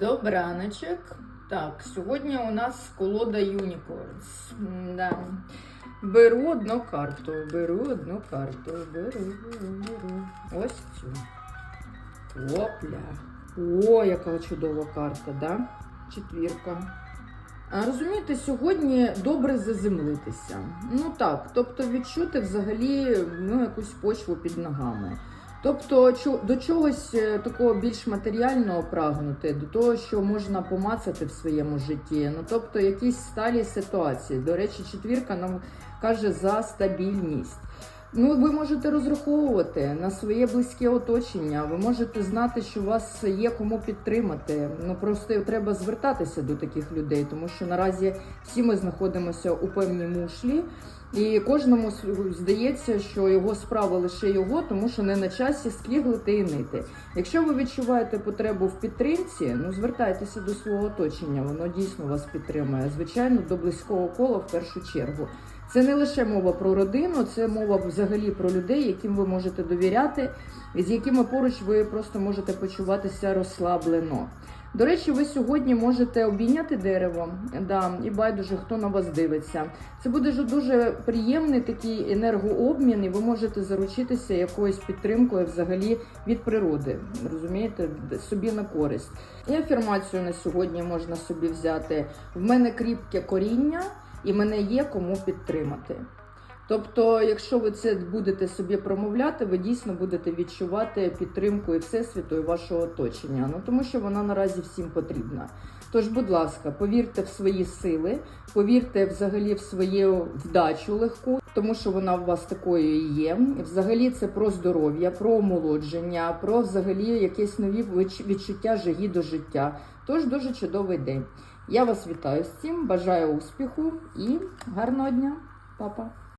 Добраночок. Так, сьогодні у нас колода Unicorns. Да. Беру одну карту, беру одну карту, беру, беру, беру. Ось цю. Опля. О, яка чудова карта, да? Четвірка. А розумієте, сьогодні добре заземлитися. Ну так, тобто відчути взагалі ну, якусь почву під ногами. Тобто до чогось е, такого більш матеріального прагнути, до того, що можна помацати в своєму житті. Ну тобто якісь сталі ситуації. До речі, четвірка нам каже за стабільність. Ну, ви можете розраховувати на своє близьке оточення. Ви можете знати, що у вас є кому підтримати. Ну просто треба звертатися до таких людей, тому що наразі всі ми знаходимося у певній мушлі, і кожному здається, що його справа лише його, тому що не на часі скіглити і нити. Якщо ви відчуваєте потребу в підтримці, ну звертайтеся до свого оточення, воно дійсно вас підтримує. Звичайно, до близького кола в першу чергу. Це не лише мова про родину, це мова взагалі про людей, яким ви можете довіряти, з якими поруч ви просто можете почуватися розслаблено. До речі, ви сьогодні можете обійняти дерево, да, і байдуже, хто на вас дивиться. Це буде дуже приємний такий енергообмін, і ви можете заручитися якоюсь підтримкою взагалі від природи. Розумієте, собі на користь. І афірмацію на сьогодні можна собі взяти. В мене кріпке коріння, і мене є кому підтримати. Тобто, якщо ви це будете собі промовляти, ви дійсно будете відчувати підтримку і всесвіту, і вашого оточення. Ну тому що вона наразі всім потрібна. Тож, будь ласка, повірте в свої сили, повірте взагалі в свою вдачу легку, тому що вона у вас такою і є. Взагалі це про здоров'я, про омолодження, про взагалі якісь нові відчуття жаги до життя. Тож дуже чудовий день. Я вас вітаю з цим, бажаю успіху і гарного дня, Па-па!